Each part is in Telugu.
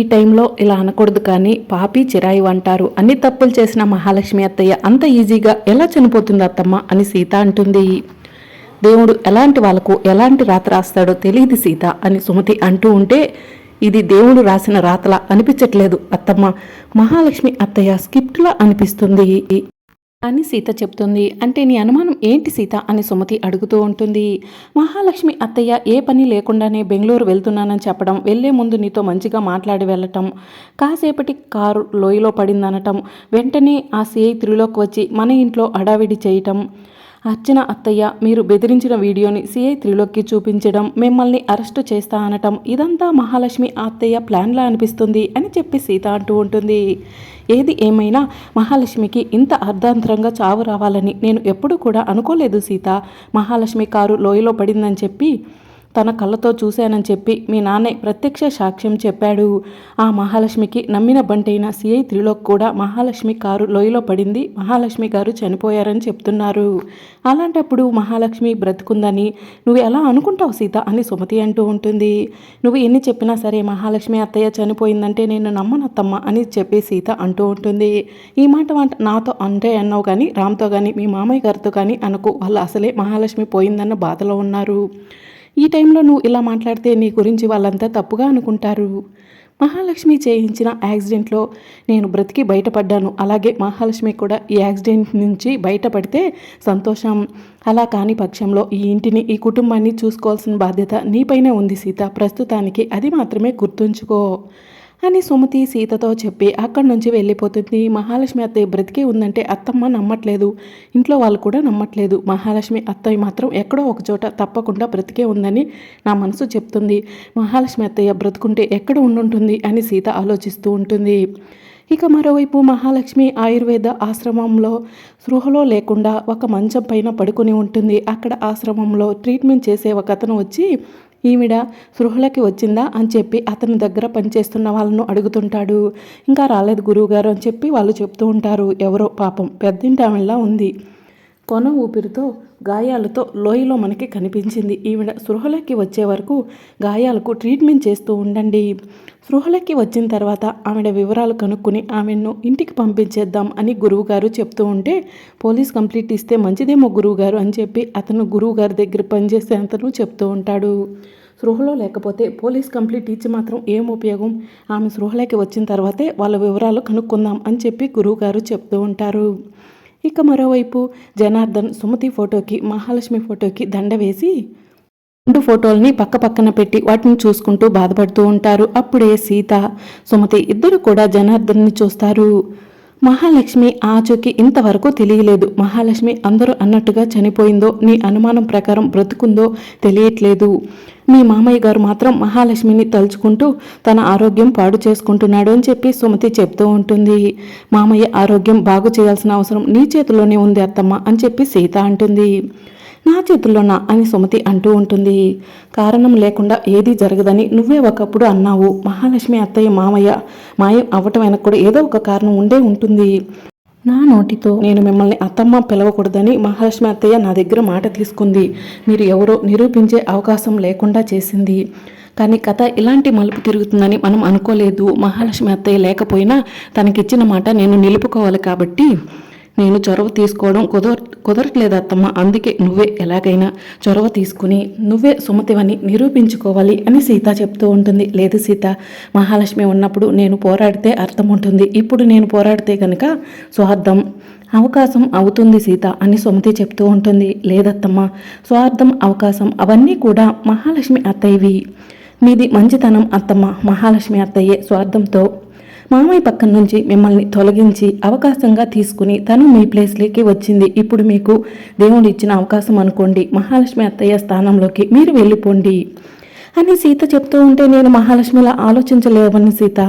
ఈ టైంలో ఇలా అనకూడదు కానీ పాపి చిరాయి అంటారు అన్ని తప్పులు చేసిన మహాలక్ష్మి అత్తయ్య అంత ఈజీగా ఎలా చనిపోతుంది అత్తమ్మ అని సీత అంటుంది. దేవుడు ఎలాంటి వాళ్ళకు ఎలాంటి రాత రాస్తాడో తెలియదు సీత అని సుమతి అంటూ ఉంటే ఇది దేవుడు రాసిన రాతలా అనిపించట్లేదు అత్తమ్మ. మహాలక్ష్మి అత్తయ్య స్క్రిప్ట్లా అనిపిస్తుంది. అని సీత చెప్తుంది. అంటే నీ అనుమానం ఏంటి సీత? అని సుమతి అడుగుతూ ఉంటుంది. మహాలక్ష్మి అత్తయ్య ఏ పని లేకుండానే బెంగళూరు వెళ్తున్నానని చెప్పడం వెళ్ళే ముందు నీతో మంచిగా మాట్లాడి వెళ్ళటం కాసేపటి కారు లోయలో పడిందనటం వెంటనే ఆ సిఐ త్రిలోకి వచ్చి మన ఇంట్లో అడావిడి చేయటం. అర్చన అత్తయ్య మీరు బెదిరించిన వీడియోని సిఐ త్రిలోక్కి చూపించడం మిమ్మల్ని అరెస్టు చేస్తా అనటం ఇదంతా మహాలక్ష్మి అత్తయ్య ప్లాన్లా అనిపిస్తుంది అని చెప్పి సీత అంటూ ఉంటుంది. ఏది ఏమైనా మహాలక్ష్మికి ఇంత అర్ధాంతరంగా చావు రావాలని నేను ఎప్పుడూ కూడా అనుకోలేదు సీత. మహాలక్ష్మి కారు లోయలో పడిందని చెప్పి తన కళ్ళతో చూశానని చెప్పి మీ నాన్నే ప్రత్యక్ష సాక్ష్యం చెప్పాడు. ఆ మహాలక్ష్మికి నమ్మిన బంటైన సిఐ త్రిలోక్ కూడా మహాలక్ష్మి కారు లోయలో పడింది. మహాలక్ష్మి గారు చనిపోయారని చెప్తున్నారు. అలాంటప్పుడు మహాలక్ష్మి బ్రతుకుందని నువ్వు ఎలా అనుకుంటావు సీత అని సుమతి అంటూ ఉంటుంది. నువ్వు ఎన్ని చెప్పినా సరే మహాలక్ష్మి అత్తయ్య చనిపోయిందంటే నేను నమ్మనత్తమ్మ అని చెప్పి సీత అంటూ ఉంటుంది. ఈ మాట వంట నాతో అంటే అన్నావు కానీ రామ్తో కానీ మీ మామయ్య గారితో కానీ అనుకో. వాళ్ళు అసలే మహాలక్ష్మి పోయిందన్న బాధలో ఉన్నారు. ఈ టైంలో నువ్వు ఇలా మాట్లాడితే నీ గురించి వాళ్ళంతా తప్పుగా అనుకుంటారు. మహాలక్ష్మి చేయించిన యాక్సిడెంట్లో నేను బ్రతికి బయటపడ్డాను. అలాగే మహాలక్ష్మి కూడా ఈ యాక్సిడెంట్ నుంచి బయటపడితే సంతోషం. అలా కాని పక్షంలో ఈ ఇంటిని ఈ కుటుంబాన్ని చూసుకోవాల్సిన బాధ్యత నీపైనే ఉంది సీత. ప్రస్తుతానికి అది మాత్రమే గుర్తుంచుకో. అని సుమతి సీతతో చెప్పి అక్కడి నుంచి వెళ్ళిపోతుంది. మహాలక్ష్మి అత్తయ్య బ్రతికే ఉందంటే అత్తమ్మ నమ్మట్లేదు. ఇంట్లో వాళ్ళు కూడా నమ్మట్లేదు. మహాలక్ష్మి అత్తయ్య మాత్రం ఎక్కడో ఒక చోట తప్పకుండా బ్రతికే ఉందని నా మనసు చెప్తుంది. మహాలక్ష్మి అత్తయ్య బ్రతుకుంటే ఎక్కడ ఉండుంటుంది అని సీత ఆలోచిస్తూ ఉంటుంది. ఇక మరోవైపు మహాలక్ష్మి ఆయుర్వేద ఆశ్రమంలో స్పృహలో లేకుండా ఒక మంచం పైన పడుకుని ఉంటుంది. అక్కడ ఆశ్రమంలో ట్రీట్మెంట్ చేసే ఒక అతను వచ్చి ఈవిడ సృహలకి వచ్చిందా అని చెప్పి అతని దగ్గర పనిచేస్తున్న వాళ్ళను అడుగుతుంటాడు. ఇంకా రాలేదు గురువుగారు అని చెప్పి వాళ్ళు చెప్తూ ఉంటారు. ఎవరో పాపం పెద్దింటి ఆమెలా ఉంది. కొన ఊపిరితో గాయాలతో లోయలో మనకి కనిపించింది. ఈవిడ సృహలకి వచ్చే వరకు గాయాలకు ట్రీట్మెంట్ చేస్తూ ఉండండి. సృహలకి వచ్చిన తర్వాత ఆవిడ వివరాలు కనుక్కుని ఆమెను ఇంటికి పంపించేద్దాం అని గురువుగారు చెప్తూ ఉంటే పోలీస్ కంప్లీట్ ఇస్తే మంచిదేమో గురువుగారు అని చెప్పి అతను గురువుగారి దగ్గర పనిచేసే అతను చెప్తూ ఉంటాడు. సృహలో లేకపోతే పోలీస్ కంప్లీట్ ఇచ్చి మాత్రం ఏం ఉపయోగం? ఆమె సృహలోకి వచ్చిన తర్వాతే వాళ్ళ వివరాలు కనుక్కుందాం అని చెప్పి గురువుగారు చెప్తూ ఉంటారు. ఇక మరోవైపు జనార్దన్ సుమతి ఫోటోకి మహాలక్ష్మి ఫోటోకి దండ వేసి రెండు ఫోటోల్ని పక్క పక్కన పెట్టి వాటిని చూసుకుంటూ బాధపడుతూ ఉంటారు. అప్పుడే సీత సుమతి ఇద్దరు కూడా జనార్దన్ని చూస్తారు. మహాలక్ష్మి ఆచూకి ఇంతవరకు తెలియలేదు. మహాలక్ష్మి అందరూ అన్నట్టుగా చనిపోయిందో నీ అనుమానం ప్రకారం బ్రతుకుందో తెలియట్లేదు. మీ మామయ్య గారు మాత్రం మహాలక్ష్మిని తలుచుకుంటూ తన ఆరోగ్యం పాడు చేసుకుంటున్నాడు అని చెప్పి సుమతి చెప్తూ ఉంటుంది. మామయ్య ఆరోగ్యం బాగు చేయాల్సిన అవసరం నీ చేతిలోనే ఉంది అత్తమ్మ అని చెప్పి సీత అంటుంది. నా చేతుల్లోనా అని సుమతి అంటూ ఉంటుంది. కారణం లేకుండా ఏదీ జరగదని నువ్వే ఒకప్పుడు అన్నావు. మహాలక్ష్మి అత్తయ్య మామయ్య మాయం అవ్వటం వెనక కూడా ఏదో ఒక కారణం ఉండే ఉంటుంది. నా నోటితో నేను మిమ్మల్ని అత్తమ్మ పిలవకూడదని మహాలక్ష్మి అత్తయ్య నా దగ్గర మాట తీసుకుంది. మీరు ఎవరో నిరూపించే అవకాశం లేకుండా చేసింది. కానీ కథ ఇలాంటి మలుపు తిరుగుతుందని మనం అనుకోలేదు. మహాలక్ష్మి అత్తయ్య లేకపోయినా తనకిచ్చిన మాట నేను నిలుపుకోవాలి కాబట్టి నేను చొరవ తీసుకోవడం కుదర కుదరట్లేదు అత్తమ్మ. అందుకే నువ్వే ఎలాగైనా చొరవ తీసుకుని నువ్వే సుమతివని నిరూపించుకోవాలి అని సీత చెప్తూ ఉంటుంది. లేదు సీత మహాలక్ష్మి ఉన్నప్పుడు నేను పోరాడితే అర్థం ఉంటుంది. ఇప్పుడు నేను పోరాడితే కనుక స్వార్థం అవకాశం అవుతుంది సీత అని సుమతి చెప్తూ ఉంటుంది. లేదత్తమ్మ స్వార్థం అవకాశం అవన్నీ కూడా మహాలక్ష్మి అత్తయ్యవి. మీది మంచితనం అత్తమ్మ. మహాలక్ష్మి అత్తయ్యే స్వార్థంతో మామయ్య పక్కన నుంచి మిమ్మల్ని తొలగించి అవకాశంగా తీసుకుని తను మీ ప్లేస్లోకి వచ్చింది. ఇప్పుడు మీకు దేవుడు ఇచ్చిన అవకాశం అనుకోండి. మహాలక్ష్మి అత్తయ్య స్థానంలోకి మీరు వెళ్ళిపోండి. అని సీత చెప్తూ ఉంటే నేను మహాలక్ష్మిలా ఆలోచించలేవని సీత.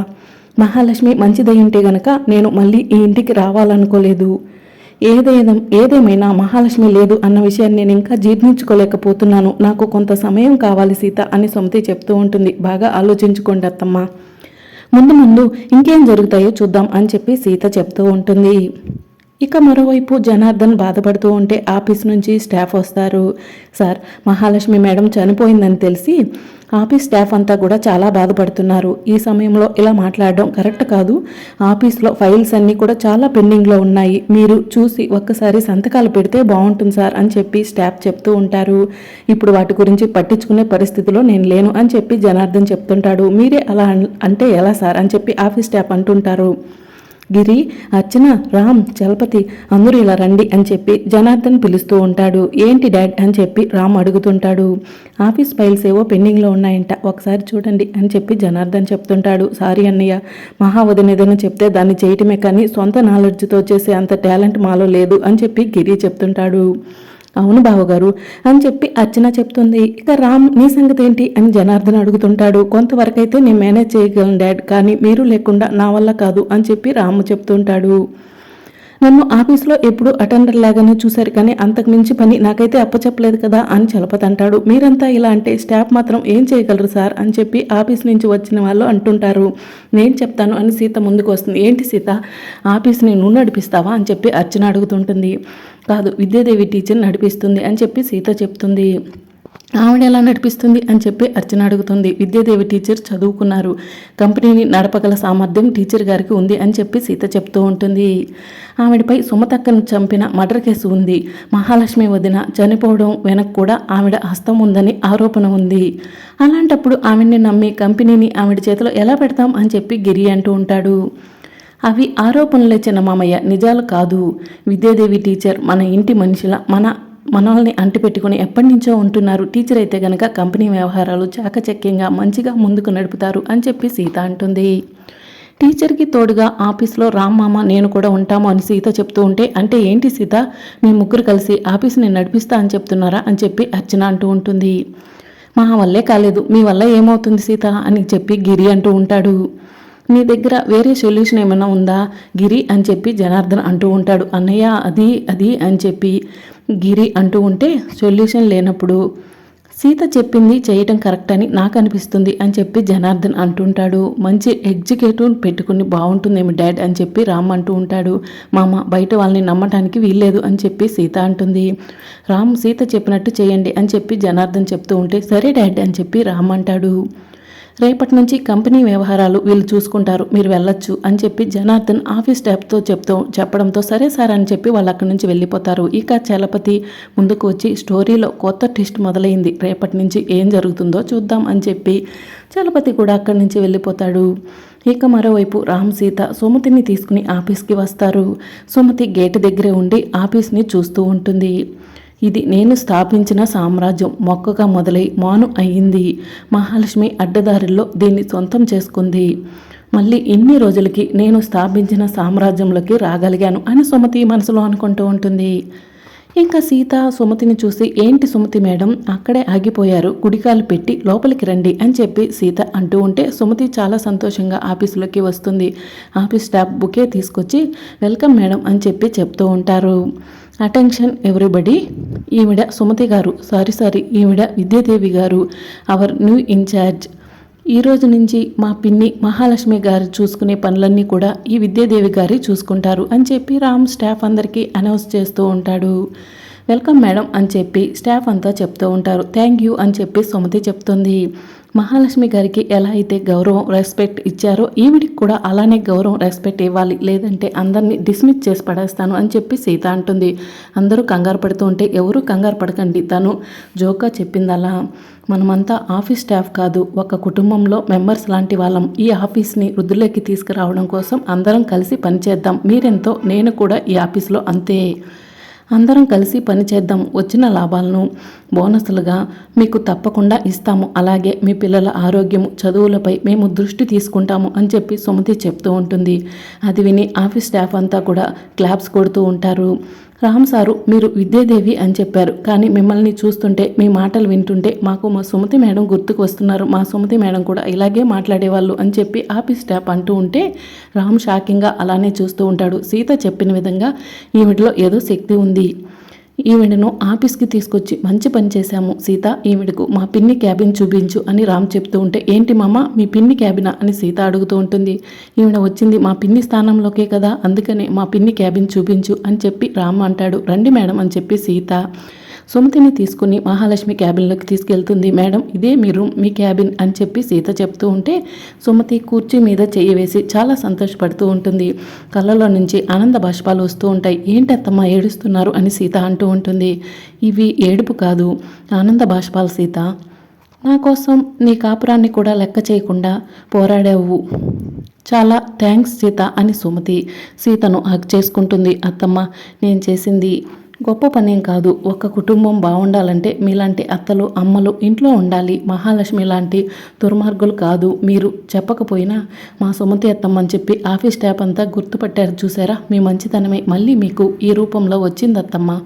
మహాలక్ష్మి మంచిదై ఉంటే గనక నేను మళ్ళీ ఈ ఇంటికి రావాలనుకోలేదు. ఏదేదం ఏదేమైనా మహాలక్ష్మి లేదు అన్న విషయాన్ని నేను ఇంకా జీర్ణించుకోలేకపోతున్నాను. నాకు కొంత సమయం కావాలి సీత అని సొమతి చెప్తూ ఉంటుంది. బాగా ఆలోచించుకోండి అత్తమ్మ. ముందు ముందు ఇంకేం జరుగుతాయో చూద్దాం అని చెప్పి సీత చెప్తూ ఉంటుంది. ఇక మరోవైపు జనార్దన్ బాధపడుతూ ఉంటే ఆఫీస్ నుంచి స్టాఫ్ వస్తారు. సార్ మహాలక్ష్మి మేడం చనిపోయిందని తెలిసి ఆఫీస్ స్టాఫ్ అంతా కూడా చాలా బాధపడుతున్నారు. ఈ సమయంలో ఇలా మాట్లాడడం కరెక్ట్ కాదు. ఆఫీస్లో ఫైల్స్ అన్నీ కూడా చాలా పెండింగ్లో ఉన్నాయి. మీరు చూసి ఒక్కసారి సంతకాలు పెడితే బాగుంటుంది సార్ అని చెప్పి స్టాఫ్ చెప్తూ ఉంటారు. ఇప్పుడు వాటి గురించి పట్టించుకునే పరిస్థితిలో నేను లేను అని చెప్పి జనార్దన్ చెప్తుంటాడు. మీరే అలా అంటే ఎలా సార్ అని చెప్పి ఆఫీస్ స్టాఫ్ అంటుంటారు. గిరి అర్చన రామ్ చలపతి అందరూ ఇలా రండి అని చెప్పి జనార్దన్ పిలుస్తూ ఉంటాడు. ఏంటి డాడ్ అని చెప్పి రామ్ అడుగుతుంటాడు. ఆఫీస్ ఫైల్స్ ఏవో పెండింగ్లో ఉన్నాయంట ఒకసారి చూడండి అని చెప్పి జనార్దన్ చెప్తుంటాడు. సారీ అన్నయ్య మహావదిన ఏదైనా చెప్తే దాన్ని చేయటమే కానీ సొంత నాలెడ్జ్తో చేసే అంత టాలెంట్ మాలో లేదు అని చెప్పి గిరి చెప్తుంటాడు. అవును బావగారు అని చెప్పి అర్చన చెప్తుంది. ఇక రామ్ నీ సంగతి ఏంటి? అని జనార్దన్ అడుగుతుంటాడు. కొంతవరకైతే నేను మేనేజ్ చేయగలను డాడ్ కానీ మీరు లేకుండా నా వల్ల కాదు అని చెప్పి రాము చెప్తుంటాడు. నన్ను ఆఫీస్లో ఎప్పుడు అటెండర్ లాగానే చూశారు కానీ అంతకు మించి పని నాకైతే అప్పచెప్పలేదు కదా అని చలపతి అంటాడు. మీరంతా ఇలా అంటే స్టాఫ్ మాత్రం ఏం చేయగలరు సార్ అని చెప్పి ఆఫీస్ నుంచి వచ్చిన వాళ్ళు అంటుంటారు. నేను చెప్తాను అని సీత ముందుకు వస్తుంది. ఏంటి సీత? ఆఫీస్ని నువ్వు నడిపిస్తావా అని చెప్పి అర్చన అడుగుతుంటుంది. కాదు విద్యాదేవి టీచర్ నడిపిస్తుంది అని చెప్పి సీత చెప్తుంది. ఆవిడ ఎలా నడిపిస్తుంది అని చెప్పి అర్చన అడుగుతుంది. విద్యాదేవి టీచర్ చదువుకున్నారు. కంపెనీని నడపగల సామర్థ్యం టీచర్ గారికి ఉంది అని చెప్పి సీత చెప్తూ ఉంటుంది. ఆవిడపై సుమతక్కను చంపిన మర్డర్ కేసు ఉంది. మహాలక్ష్మి వదిన చనిపోవడం వెనక కూడా ఆవిడ హస్తం ఉందని ఆరోపణ ఉంది. అలాంటప్పుడు ఆవిడ్ని నమ్మి కంపెనీని ఆవిడ చేతిలో ఎలా పెడతాం అని చెప్పి గిరి అంటూ ఉంటాడు. అవి ఆరోపణలే చిన్న మామయ్య నిజాలు కాదు. విద్యాదేవి టీచర్ మన ఇంటి మనిషిలా మన మనల్ని అంటిపెట్టుకుని ఎప్పటి నుంచో ఉంటున్నారు. టీచర్ అయితే గనక కంపెనీ వ్యవహారాలు చాకచక్యంగా మంచిగా ముందుకు నడుపుతారు అని చెప్పి సీత అంటుంది. టీచర్కి తోడుగా ఆఫీస్లో రామ్ మామ నేను కూడా ఉంటాము అని సీత చెప్తూ ఉంటే అంటే ఏంటి సీత? మీ ముగ్గురు కలిసి ఆఫీస్ని నడిపిస్తా అని చెప్తున్నారా? అని చెప్పి అర్చన అంటూ ఉంటుంది. మా వల్లే కాలేదు. మీ వల్ల ఏమవుతుంది సీత? అని చెప్పి గిరి అంటూ ఉంటాడు. నీ దగ్గర వేరే సొల్యూషన్ ఏమైనా ఉందా? గిరి అని చెప్పి జనార్దన్ అంటూ ఉంటాడు. అన్నయ్య అది అది అని చెప్పి గిరి అంటూ ఉంటే సొల్యూషన్ లేనప్పుడు సీత చెప్పింది చేయటం కరెక్ట్ అని నాకు అనిపిస్తుంది అని చెప్పి జనార్దన్ అంటుంటాడు మంచి ఎగ్జిక్యూటివ్ పెట్టుకుని బాగుంటుందేమో డాడ్? అని చెప్పి రామ్ అంటూ ఉంటాడు. మామ బయట వాళ్ళని నమ్మటానికి వీల్లేదు అని చెప్పి సీత అంటుంది. రామ్ సీత చెప్పినట్టు చేయండి అని చెప్పి జనార్దన్ చెప్తూ ఉంటే సరే డాడ్ అని చెప్పి రామ్ అంటాడు. రేపటి నుంచి కంపెనీ వ్యవహారాలు వీళ్ళు చూసుకుంటారు మీరు వెళ్ళొచ్చు అని చెప్పి జనార్దన్ ఆఫీస్ స్టాఫ్తో చెప్తూ చెప్పడంతో సరే సార్ అని చెప్పి వాళ్ళు అక్కడి నుంచి వెళ్ళిపోతారు. ఇక చలపతి ముందుకు వచ్చి స్టోరీలో కొత్త టెస్ట్ మొదలైంది. రేపటి నుంచి ఏం జరుగుతుందో చూద్దాం అని చెప్పి చలపతి కూడా అక్కడి నుంచి వెళ్ళిపోతాడు. ఇక మరోవైపు రామ్ సీత సుమతిని తీసుకుని ఆఫీస్కి వస్తారు. సుమతి గేటు దగ్గరే ఉండి ఆఫీస్ని చూస్తూ ఉంటుంది. ఇది నేను స్థాపించిన సామ్రాజ్యం మొక్కగా మొదలై మాను అయ్యింది మహాలక్ష్మి అడ్డదారుల్లో దీన్ని సొంతం చేసుకుంది. మళ్ళీ ఇన్ని రోజులకి నేను స్థాపించిన సామ్రాజ్యంలోకి రాగలిగాను అని సుమతి మనసులో అనుకుంటూ ఉంటుంది. ఇంకా సీత సుమతిని చూసి ఏంటి సుమతి మేడం? అక్కడే ఆగిపోయారు. గుడికాలు పెట్టి లోపలికి రండి అని చెప్పి సీత అంటూ ఉంటే సుమతి చాలా సంతోషంగా ఆఫీసులోకి వస్తుంది. ఆఫీస్ స్టాఫ్ బుకే తీసుకొచ్చి వెల్కమ్ మేడం అని చెప్పి చెప్తూ ఉంటారు. అటెన్షన్ ఎవ్రీబడి ఈవిడ సుమతి గారు సారీ సారీ. ఈవిడ విద్యాదేవి గారు అవర్ న్యూ ఇన్ఛార్జ్ ఈ రోజు నుంచి మా పిన్ని మహాలక్ష్మి గారు చూసుకునే పనులన్నీ కూడా ఈ విద్యాదేవి గారి చూసుకుంటారు అని చెప్పి రామ్ స్టాఫ్ అందరికీ అనౌన్స్ చేస్తూ ఉంటాడు. వెల్కమ్ మేడం అని చెప్పి స్టాఫ్ అంతా చెప్తూ ఉంటారు. థ్యాంక్ యూ అని చెప్పి సుమతి చెప్తుంది. మహాలక్ష్మి గారికి ఎలా అయితే గౌరవం రెస్పెక్ట్ ఇచ్చారో ఈవిడికి కూడా అలానే గౌరవం రెస్పెక్ట్ ఇవ్వాలి. లేదంటే అందరినీ డిస్మిస్ చేసి పడేస్తాను అని చెప్పి సీత అంటుంది. అందరూ కంగారు పడుతూ ఉంటే ఎవరు కంగారు పడకండి. తను జోక్గా చెప్పిందలా మనమంతా ఆఫీస్ స్టాఫ్ కాదు ఒక కుటుంబంలో మెంబర్స్ లాంటి వాళ్ళం. ఈ ఆఫీస్ని వృద్ధుల్లోకి తీసుకురావడం కోసం అందరం కలిసి పనిచేద్దాం. మీరెంతో నేను కూడా ఈ ఆఫీస్లో అంతే. అందరం కలిసి పనిచేద్దాం వచ్చిన లాభాలను బోనస్లుగా మీకు తప్పకుండా ఇస్తాము. అలాగే మీ పిల్లల ఆరోగ్యము చదువులపై మేము దృష్టి తీసుకుంటాము అని చెప్పి సుమతి చెప్తూ ఉంటుంది. అది విని ఆఫీస్ స్టాఫ్ అంతా కూడా క్లాప్స్ కొడుతూ ఉంటారు. రామ్ సారు మీరు విద్యాదేవి అని చెప్పారు. కానీ మిమ్మల్ని చూస్తుంటే మీ మాటలు వింటుంటే మాకు మా సుమతి మేడం గుర్తుకు వస్తున్నారు. మా సుమతి మేడం కూడా ఇలాగే మాట్లాడేవాళ్ళు అని చెప్పి ఆఫీస్ స్టాఫ్ అంటూ ఉంటే రామ్ షాకింగ్గా అలానే చూస్తూ ఉంటాడు. సీత చెప్పిన విధంగా ఈవిడలో ఏదో శక్తి ఉంది. ఈవిడను ఆఫీస్కి తీసుకొచ్చి మంచి పని చేశాము. సీత ఈవిడకు మా పిన్ని క్యాబిన్ చూపించు అని రామ్ చెప్తూ ఉంటే ఏంటి మామ మీ పిన్ని క్యాబినా? అని సీత అడుగుతూ ఉంటుంది. ఈవిడ వచ్చింది మా పిన్ని స్థానంలోకే కదా అందుకనే మా పిన్ని క్యాబిన్ చూపించు అని చెప్పి రామ్ అంటాడు. రండి మేడం అని చెప్పి సీత సుమతిని తీసుకుని మహాలక్ష్మి క్యాబిన్లోకి తీసుకెళ్తుంది. మేడం ఇదే మీ రూమ్ మీ క్యాబిన్ అని చెప్పి సీత చెప్తూ ఉంటే సుమతి కుర్చీ మీద చెయ్యి వేసి చాలా సంతోషపడుతూ ఉంటుంది. కళ్ళలో నుంచి ఆనంద బాష్పాలు వస్తూ ఉంటాయి. ఏంటత్తమ్మా ఏడుస్తున్నారు? అని సీత అంటూ ఉంటుంది. ఇవి ఏడుపు కాదు. ఆనంద బాష్పాలు సీత. నా కోసం నీ కాపురాన్ని కూడా లెక్క చేయకుండా పోరాడావు. చాలా థ్యాంక్స్ సీత అని సుమతి సీతను హక్ చేసుకుంటుంది. అత్తమ్మ నేను చేసింది గొప్ప పనేం కాదు. ఒక కుటుంబం బాగుండాలంటే మీలాంటి అత్తలు అమ్మలు ఇంట్లో ఉండాలి. మహాలక్ష్మి లాంటి దుర్మార్గులు కాదు. మీరు చెప్పకపోయినా మా సుమతి అత్తమ్మ అని చెప్పి ఆఫీస్ ట్యాప్ అంతా గుర్తుపట్టారు చూసారా? మీ మంచితనమే. మళ్ళీ మీకు ఈ రూపంలో వచ్చింది అత్తమ్మ.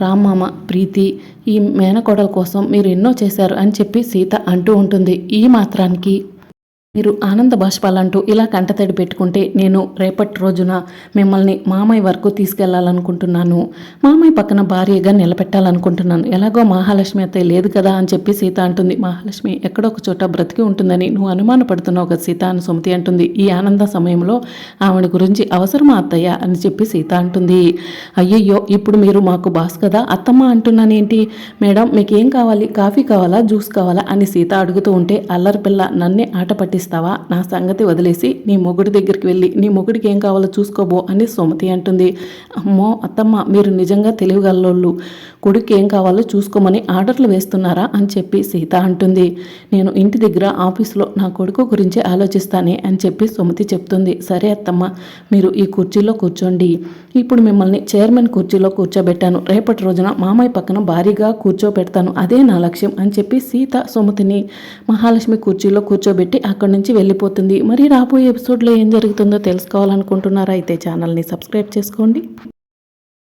రామ్మామ ప్రీతి ఈ మేనకోడల కోసం మీరు ఎన్నో చేశారు అని చెప్పి సీత అంటూ ఉంటుంది. ఈ మాత్రానికి మీరు ఆనంద బాష్పాలంటూ ఇలా కంటతడి పెట్టుకుంటే నేను రేపటి రోజున మిమ్మల్ని మామయ్య వరకు తీసుకెళ్ళాలనుకుంటున్నాను. మామయ్య పక్కన భార్యగా నిలబెట్టాలనుకుంటున్నాను. ఎలాగో మహాలక్ష్మి అత్తయ్య లేదు కదా అని చెప్పి సీత అంటుంది. మహాలక్ష్మి ఎక్కడో ఒక చోట బ్రతికి ఉంటుందని నువ్వు అనుమానపడుతున్నావు కదా సీత అని సుమతి అంటుంది. ఈ ఆనంద సమయంలో ఆవిడ గురించి అవసరమా అత్తయ్య అని చెప్పి సీత అంటుంది. అయ్యయ్యో ఇప్పుడు మీరు మాకు బాస్ కదా అత్తమ్మ అంటున్నానేంటి మేడం మీకు ఏం కావాలి? కాఫీ కావాలా? జ్యూస్ కావాలా? అని సీత అడుగుతూ ఉంటే అల్లరి పిల్ల నన్నే ఆట పట్టి ఇస్తావా నా సంగతి వదిలేసి నీ మొగుడి దగ్గరికి వెళ్ళి నీ మొగుడికి ఏం కావాలో చూసుకోబో అని సుమతి అంటుంది. అమ్మో అత్తమ్మ మీరు నిజంగా తెలివిగల్లోళ్ళు కొడుకు ఏం కావాలో చూసుకోమని ఆర్డర్లు వేస్తున్నారా అని చెప్పి సీత అంటుంది. నేను ఇంటి దగ్గర ఆఫీసులో నా కొడుకు గురించి ఆలోచిస్తానే అని చెప్పి సుమతి చెప్తుంది. సరే అత్తమ్మ మీరు ఈ కుర్చీలో కూర్చోండి. ఇప్పుడు మిమ్మల్ని చైర్మన్ కుర్చీలో కూర్చోబెట్టాను. రేపటి రోజున మామయ్య పక్కన భారీగా కూర్చోబెడతాను. అదే నా లక్ష్యం అని చెప్పి సీత సుమతిని మహాలక్ష్మి కుర్చీలో కూర్చోబెట్టి అక్కడ అక్కడి నుంచి వెళ్ళిపోతుంది. మరి రాబోయే ఎపిసోడ్లో ఏం జరుగుతుందో తెలుసుకోవాలనుకుంటున్నారా? అయితే ఛానల్ని సబ్స్క్రైబ్ చేసుకోండి.